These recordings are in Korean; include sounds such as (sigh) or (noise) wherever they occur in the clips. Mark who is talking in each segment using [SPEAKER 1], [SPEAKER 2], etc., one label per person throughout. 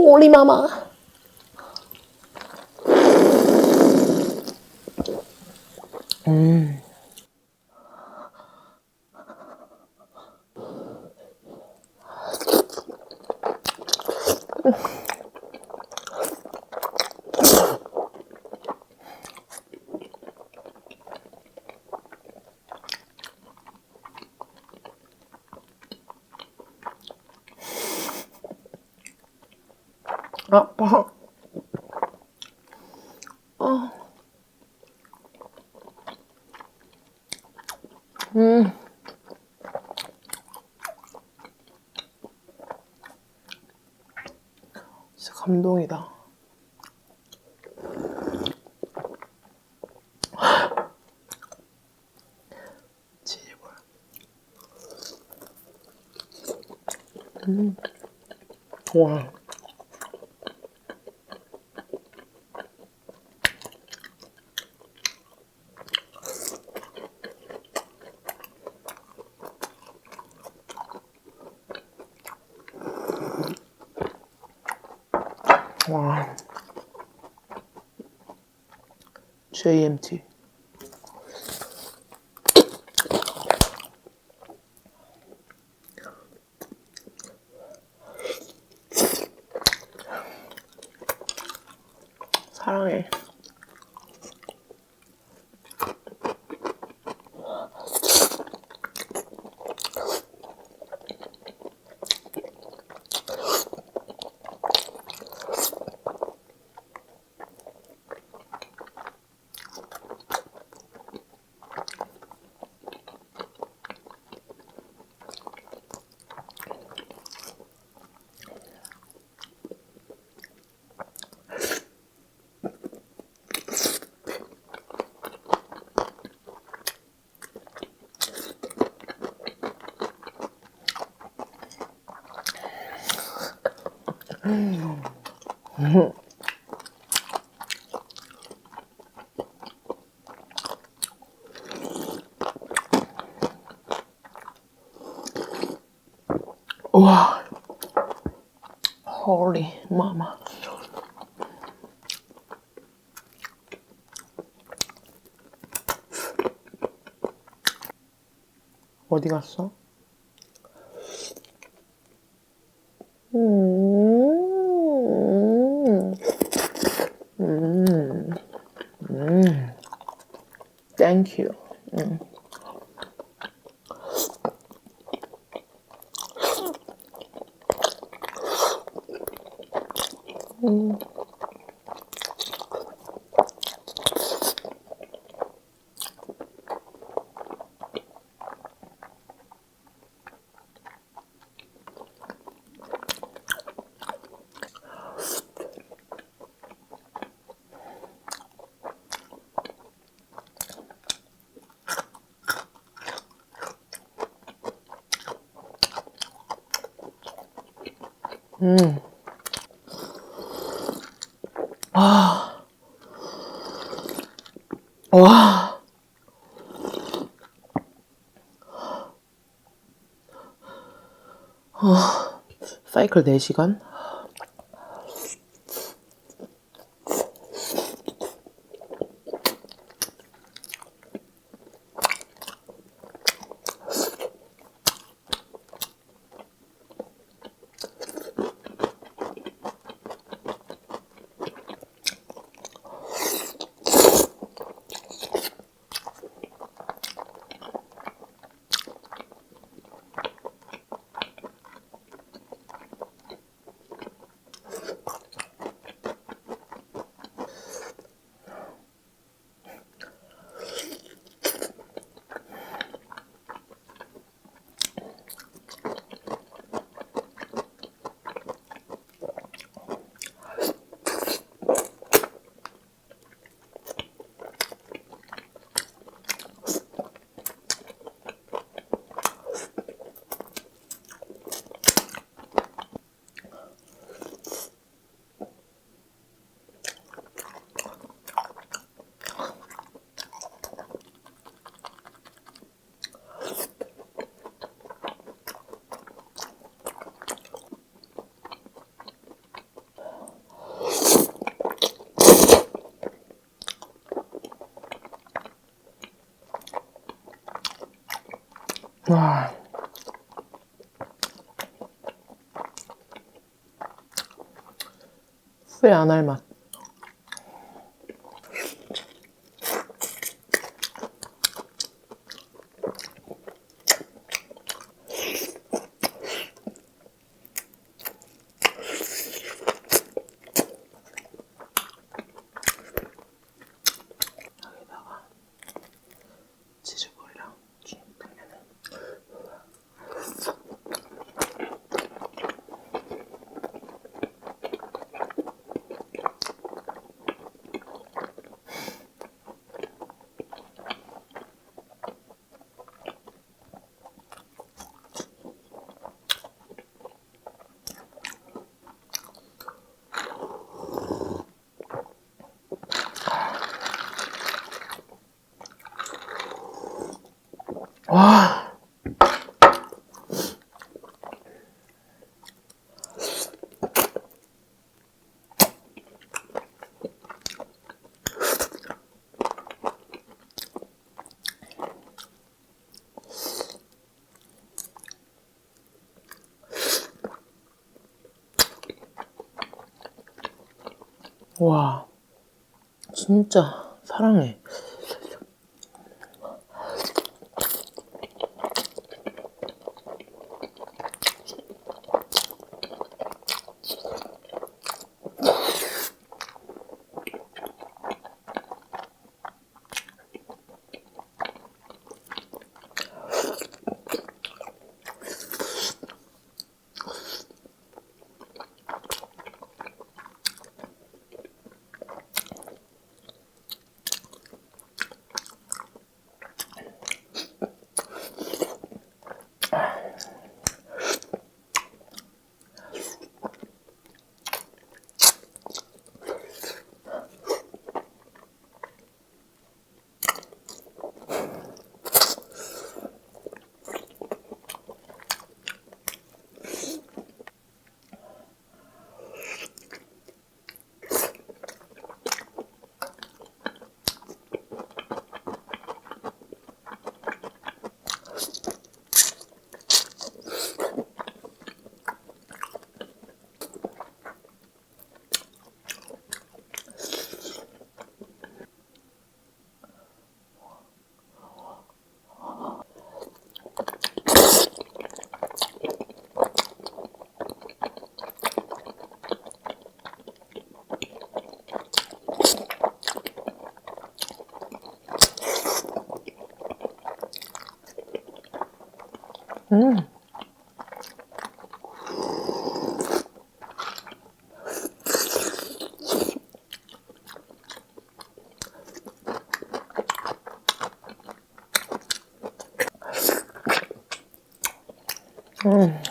[SPEAKER 1] 狐狸妈妈。 아파. 어. 음. 진짜 감동이다. (gasps) 치즈볼. 음. 와. 와. JMT. 사랑해. 와. 홀리 마마. 어디 갔어? 음. 음. 음. Thank you. 음. 음. 음. 아. 와. 아, 사이클 4시간? 와. 후회 안 할 맛. 와. 와, 진짜 사랑해. 음. 음.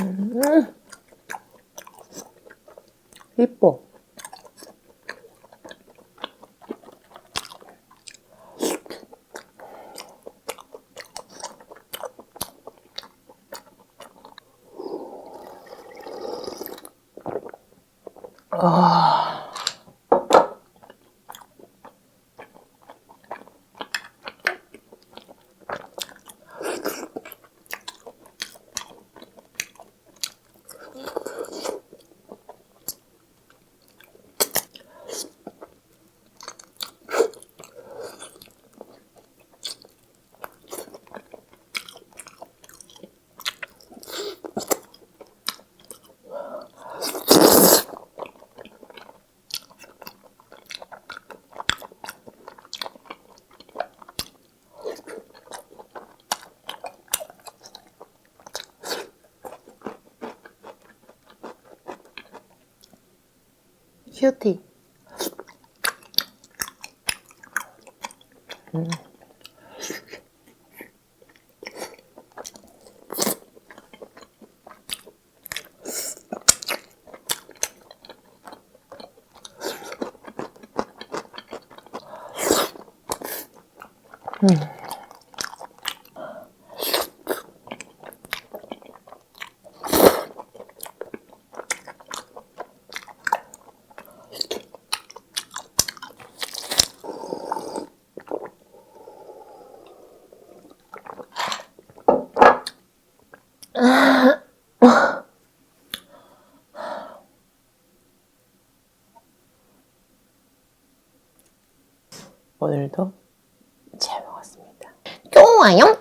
[SPEAKER 1] 음. 이뻐. 아. 큐티. 음. 음. 오늘도 잘 먹었습니다.
[SPEAKER 2] 좋아요.